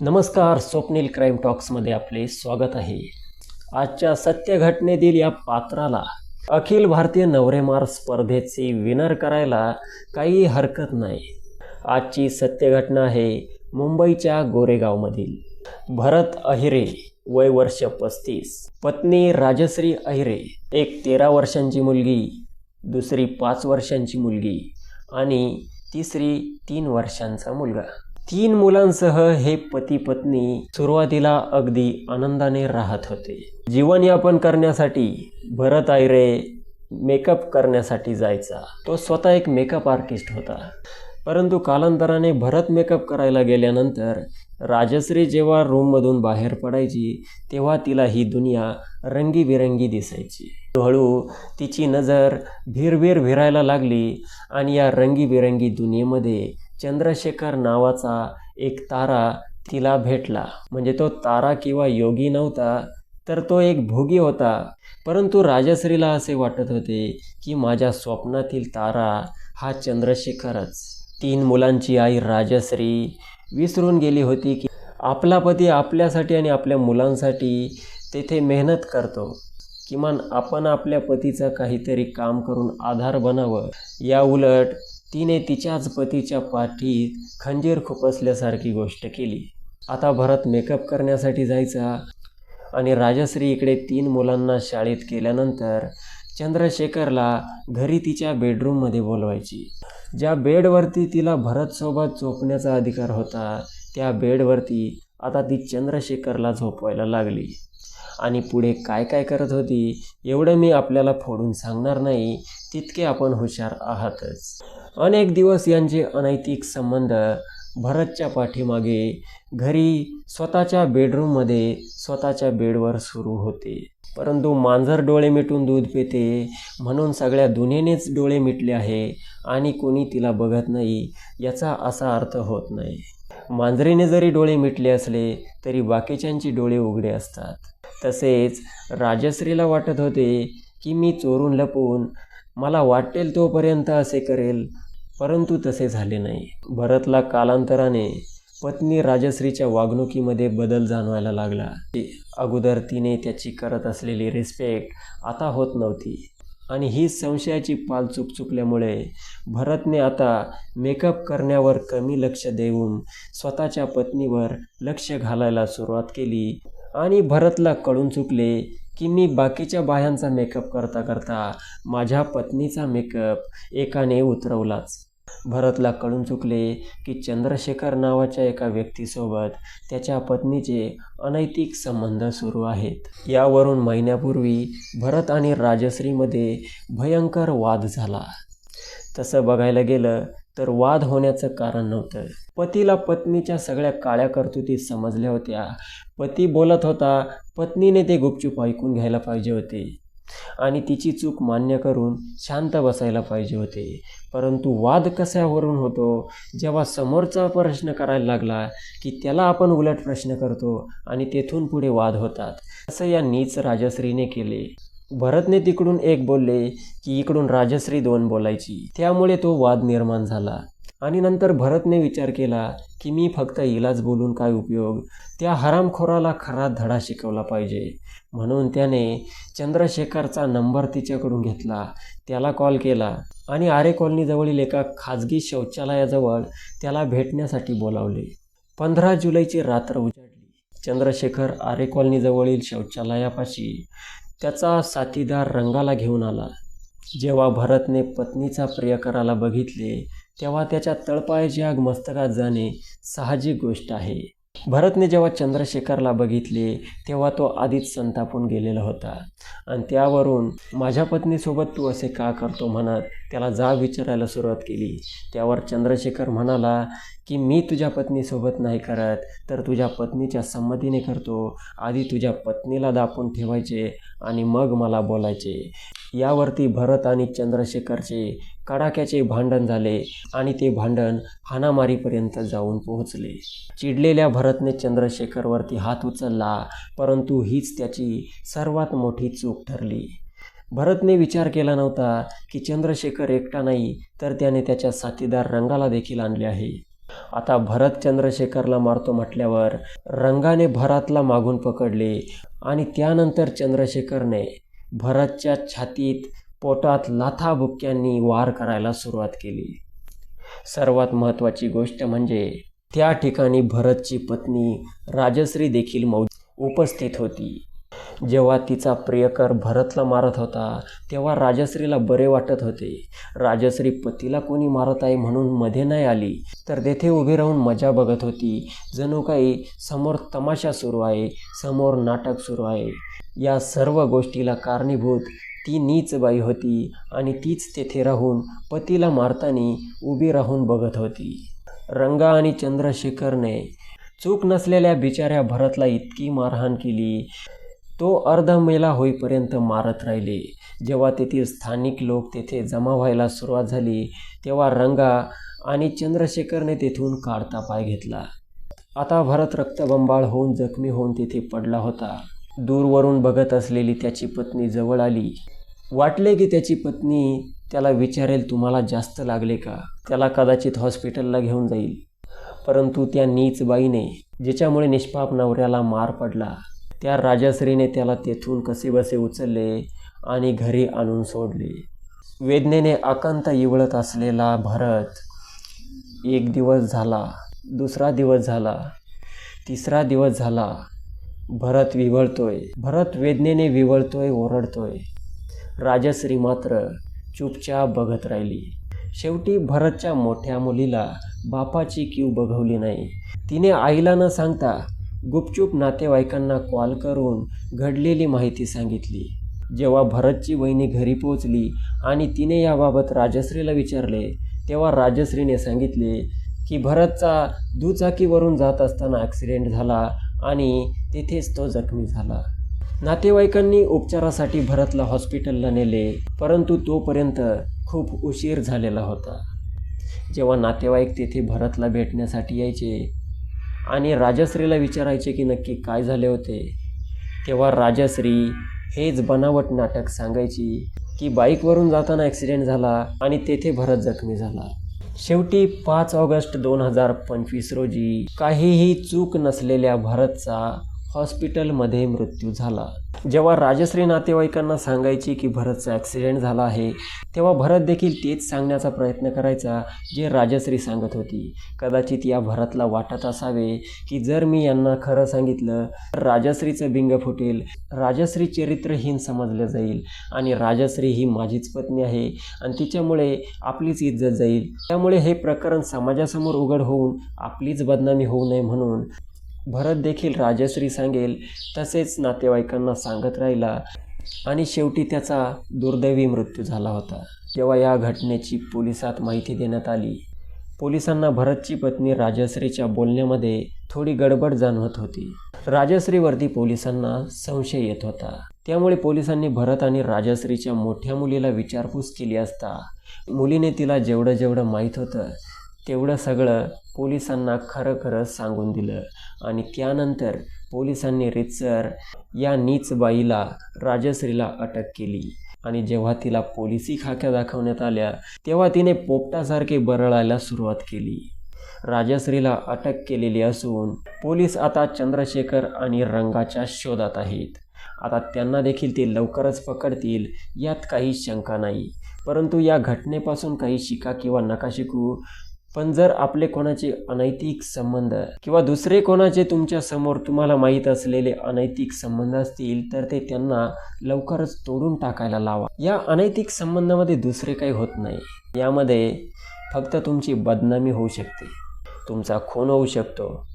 नमस्कार स्वप्नील क्राईम टॉक्समध्ये आपले स्वागत आहे. आजच्या सत्य घटनेतील या पात्राला अखिल भारतीय नवरेमार स्पर्धेचे विनर करायला काही हरकत नाही. आजची सत्य घटना आहे मुंबईच्या गोरेगावमधील. भरत अहिरे वय वर्ष पस्तीस पत्नी राजश्री अहिरे एक तेरा वर्षांची मुलगी दुसरी पाच वर्षांची मुलगी आणि तिसरी तीन वर्षांचा मुलगा. तीन मुलांसह हे पती पत्नी सुरुवातीला अगदी आनंदाने राहत होते. जीवनयापन करण्यासाठी भरत आयरे मेकअप करण्यासाठी जायचा. तो स्वतः एक मेकअप आर्टिस्ट होता. परंतु कालांतराने भरत मेकअप करायला गेल्यानंतर राजश्री जेव्हा रूममधून बाहेर पडायची तेव्हा तिला ही दुनिया रंगीबिरंगी दिसायची. हळूहळू तिची नजर भिरभिर भिरायला लागली आणि या रंगीबिरंगी दुनियेमध्ये चंद्रशेखर नावाचा एक तारा तिला भेटला. म्हणजे तो तारा किंवा योगी नव्हता तर तो एक भोगी होता. परंतु राजश्रीला असे वाटत होते की माझ्या स्वप्नातील तारा हा चंद्रशेखरच. तीन मुलांची आई राजश्री विसरून गेली होती की आपला पती आपल्यासाठी आणि आपल्या मुलांसाठी तेथे मेहनत करतो. किमान आपण आपल्या पतीचं काहीतरी काम करून आधार बनावं. या उलट तिने तिच्याच पतीच्या पाठीत खंजीर खुपसल्यासारखी गोष्ट केली. आता भरत मेकअप करण्यासाठी जायचा आणि राजश्री इकडे तीन मुलांना शाळेत केल्यानंतर चंद्रशेखरला घरी तिच्या बेडरूममध्ये बोलवायची. ज्या बेडवरती तिला भरतसोबत झोपण्याचा अधिकार होता त्या बेडवरती आता ती चंद्रशेखरला झोपवायला लागली. आणि पुढे काय काय करत होती एवढं मी आपल्याला फोडून सांगणार नाही तितके आपण हुशार आहातच. अनेक दिवस यांचे अनैतिक संबंध भरतच्या पाठीमागे घरी स्वतःच्या बेडरूममध्ये स्वतःच्या बेडवर सुरू होते. परंतु मांजर डोळे मिटून दूध पिते म्हणून सगळ्या दुनियेनेच डोळे मिटले आहे आणि कोणी तिला बघत नाही याचा असा अर्थ होत नाही. मांजरीने जरी डोळे मिटले असले तरी बाकीच्यांची डोळे उघडे असतात. तसेच राजश्रीला वाटत होते की मी चोरून लपून मला वाटेल तोपर्यंत असे करेल परंतु तसे झाले नाही. भरतला कालांतराने पत्नी राजश्रीच्या वागणुकीमध्ये बदल जाणवायला लागला. अगोदर तिने त्याची करत असलेली रिस्पेक्ट आता होत नव्हती. आणि ही संशयाची पाल चुक चुकल्यामुळे भरतने आता मेकअप करण्यावर कमी लक्ष देऊन स्वतःच्या पत्नीवर लक्ष घालायला सुरुवात केली आणि भरतला कळून चुकले की मी बाकीच्या बायांचा मेकअप करता करता माझ्या पत्नीचा मेकअप एकाने उतरवलाच. भरतला कळून चुकले की चंद्रशेखर नावाच्या एका व्यक्तीसोबत त्याच्या पत्नीचे अनैतिक संबंध सुरू आहेत. यावरून महिन्यापूर्वी भरत आणि राजश्रीमध्ये भयंकर वाद झाला. तसं बघायला गेलं तर वाद होण्याचं कारण नव्हतं. पतीला पत्नीच्या सगळ्या काळ्या कर्तुती समजल्या होत्या. पती बोलत होता पत्नीने ते गुपचूप ऐकून घ्यायला पाहिजे होते आणि तिची चूक मान्य करून शांत बसायला पाहिजे होते. परंतु वाद कशावरून होतो? जेव्हा समोरचा प्रश्न करायला लागला की त्याला आपण उलट प्रश्न करतो आणि तेथून पुढे वाद होतात. असं या नीच राजश्रीने केले. भरतने तिकडून एक बोलले की इकडून राजश्री दोन बोलायची. त्यामुळे तो वाद निर्माण झाला. आणि नंतर भरतने विचार केला की मी फक्त इलाज बोलून काय उपयोग? त्या हरामखोराला खरा धडा शिकवला पाहिजे. म्हणून त्याने चंद्रशेखरचा नंबर तिच्याकडून घेतला. त्याला कॉल केला. आणि आरे कॉलनीजवळील एका खाजगी शौचालयाजवळ त्याला भेटण्यासाठी बोलावले. पंधरा जुलैची रात्र उजाडली. चंद्रशेखर आरे कॉलनीजवळील शौचालयापाशी त्याचा साथीदार रंगाला घेऊन आला. जेव्हा भरतने पत्नीचा प्रियकराला बघितले तेव्हा त्याच्या तळपायाची आग मस्तकात जाणे साहजिक गोष्ट आहे. भरतने जेव्हा चंद्रशेखरला बघितले तेव्हा तो आधीच संतापून गेलेला होता. आणि त्यावरून माझ्या पत्नीसोबत तू असे का करतो म्हणत त्याला जा विचारायला सुरुवात केली. त्यावर चंद्रशेखर म्हणाला की मी तुझ्या पत्नीसोबत नाही करत तर तुझ्या पत्नीच्या संमतीने करतो. आधी तुझ्या पत्नीला दापून ठेवायचे आणि मग मला बोलायचे. यावरती भरत आणि चंद्रशेखरचे कडाक्याचे भांडण झाले आणि ते भांडण हाणामारीपर्यंत जाऊन पोहोचले. चिडलेल्या भरतने चंद्रशेखरवरती हात उचलला परंतु हीच त्याची सर्वात मोठी चूक ठरली. भरतने विचार केला नव्हता की चंद्रशेखर एकटा नाही तर त्याने त्याच्या साथीदार रंगाला देखील आणले आहे. आता भरत चंद्रशेखरला मारतो म्हटल्यावर रंगाने भरतला मागून पकडले आणि त्यानंतर चंद्रशेखरने भरतच्या छातीत पोटात लाथाबुक्क्यांनी वार करायला सुरुवात केली. सर्वात महत्त्वाची गोष्ट म्हणजे त्या ठिकाणी भरतची पत्नी राजश्री देखील मौ उपस्थित होती. जेव्हा तिचा प्रियकर भरतला मारत होता तेव्हा राजश्रीला बरे वाटत होते. राजश्री पतीला कोणी मारत आहे म्हणून मध्ये नाही आली तर तेथे उभी राहून मजा बघत होती. जणू काही समोर तमाशा सुरू आहे समोर नाटक सुरू आहे. या सर्व गोष्टीला कारणीभूत ती नीच बाई होती आणि तीच तेथे राहून पतीला मारताना उभी राहून बघत होती. रंगा आणि चंद्रशेखरने चूक नसलेल्या बिचाऱ्या भरतला इतकी मारहाण केली. तो अर्ध मेला होईपर्यंत मारत राहिले. जेव्हा तेथील स्थानिक लोक तेथे जमा व्हायला सुरुवात झाली तेव्हा रंगा आणि चंद्रशेखरने तेथून काढता पाय घेतला. आता भरत रक्तबंबाळ होऊन जखमी होऊन तेथे पडला होता. दूरवरून बघत असलेली त्याची पत्नी जवळ आली. वाटले की त्याची पत्नी त्याला विचारेल तुम्हाला जास्त लागले का? त्याला कदाचित हॉस्पिटलला घेऊन जाईल. परंतु त्या नीच बाईने ज्याच्यामुळे निष्पाप नवऱ्याला मार पडला त्या राजश्रीने त्याला तेथून कसेबसे उचलले आणि घरी आणून सोडले. वेदनेने अकंत इवळत असलेला भरत एक दिवस झाला दुसरा दिवस झाला तिसरा दिवस झाला. भरत विवळतोय. भरत वेदनेने विवळतोय ओरडतोय. राजश्री मात्र चुपचाप बघत राहिली. शेवटी भरतच्या मोठ्या मुलीला बापाची कीव बघवली नाही. तिने आईला न सांगता गुपचूप नातेवाईकांना कॉल करून घडलेली माहिती सांगितली. जेव्हा भरतची वहिनी घरी पोहोचली आणि तिने याबाबत राजश्रीला विचारले तेव्हा राजश्रीने सांगितले की भरतचा दुचाकीवरून जात असताना ॲक्सिडेंट झाला आणि तेथेच तो जखमी झाला. नातेवाईकांनी उपचारासाठी भरतला हॉस्पिटलला नेले परंतु तोपर्यंत खूप उशीर झालेला होता. जेव्हा नातेवाईक तेथे भरतला भेटण्यासाठी यायचे आणि राजश्रीला विचारायचे की नक्की काय झाले होते? तेव्हा राजश्री हेच बनावट नाटक सांगायची की बाईकवरून जाताना ॲक्सिडेंट झाला आणि तेथे भरत जखमी झाला. शेवटी पाच ऑगस्ट दोन हजार पंचवीस रोजी काहीही चूक नसलेल्या भरतचा हॉस्पिटलमध्ये मृत्यू झाला. जेव्हा राजश्री नातेवाईकांना सांगायची की भरतचा ॲक्सिडेंट झाला आहे तेव्हा भरत देखील तेच सांगण्याचा प्रयत्न करायचा जे राजश्री सांगत होती. कदाचित या भरतला वाटत असावे की जर मी यांना खरं सांगितलं तर राजश्रीचं बिंग फुटेल राजश्री चरित्रहीन समजलं जाईल आणि राजश्री ही माझीच पत्नी आहे आणि तिच्यामुळे आपलीच इज्जत जाईल. त्यामुळे हे प्रकरण समाजासमोर उघड होऊन आपलीच बदनामी होऊ नये म्हणून भरत देखील राजश्री सांगेल तसेच नातेवाईकांना सांगत राहिला आणि शेवटी त्याचा दुर्दैवी मृत्यू झाला होता. तेव्हा या घटनेची पोलिसात माहिती देण्यात आली. पोलिसांना भरतची पत्नी राजश्रीच्या बोलण्यामध्ये थोडी गडबड जाणवत होती. राजश्रीवरती पोलिसांना संशय येत होता. त्यामुळे पोलिसांनी भरत आणि राजश्रीच्या मोठ्या मुलीला विचारपूस केली असता मुलीने तिला जेवढं जेवढं माहीत होतं तेवढं सगळं पोलिसांना खरं खरं सांगून दिलं. आणि त्यानंतर पोलिसांनी रितसर या नीच बाईला राजश्रीला अटक केली. आणि जेव्हा तिला पोलिसी खाक्या दाखवण्यात आल्या तेव्हा तिने पोपटासारखे बरळायला सुरुवात केली. राजश्रीला अटक केलेली असून पोलीस आता चंद्रशेखर आणि रंगाच्या शोधात आहेत. आता त्यांना देखील ते लवकरच पकडतील यात काही शंका नाही. परंतु या घटनेपासून काही शिका किंवा नका शिकू पण जर आपले कोणाचे अनैतिक संबंध किंवा दुसरे कोणाचे तुमच्यासमोर तुम्हाला माहीत असलेले अनैतिक संबंध असतील तर ते त्यांना लवकरच तोडून टाकायला लावा. या अनैतिक संबंधामध्ये दुसरे काही होत नाही. यामध्ये फक्त तुमची बदनामी होऊ शकते. तुमचा खून होऊ शकतो.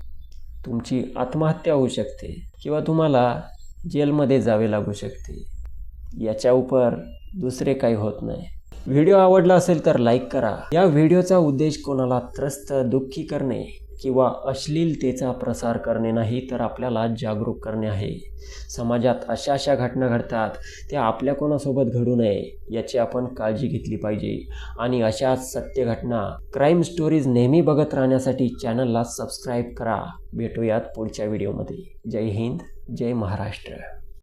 तुमची आत्महत्या होऊ शकते. किंवा तुम्हाला जेलमध्ये जावे लागू शकते. याच्या उपर दुसरे काही होत नाही. व्हिडिओ आवडला असेल तर लाईक करा. या व्हिडिओचा उद्देश कोणाला त्रस्त दुःखी करणे किंवा अश्लीलतेचा प्रसार करणे नाही तर आपल्याला जागरूक करणे आहे. समाजात अशा अशा घटना घडतात त्या आपल्या कोणासोबत घडू नये याची आपण काळजी घेतली पाहिजे. आणि अशाच सत्य घटना क्राईम स्टोरीज नेहमी बघत राहण्यासाठी चॅनलला सबस्क्राईब करा. भेटूयात पुढच्या व्हिडिओमध्ये जय हिंद जय महाराष्ट्र.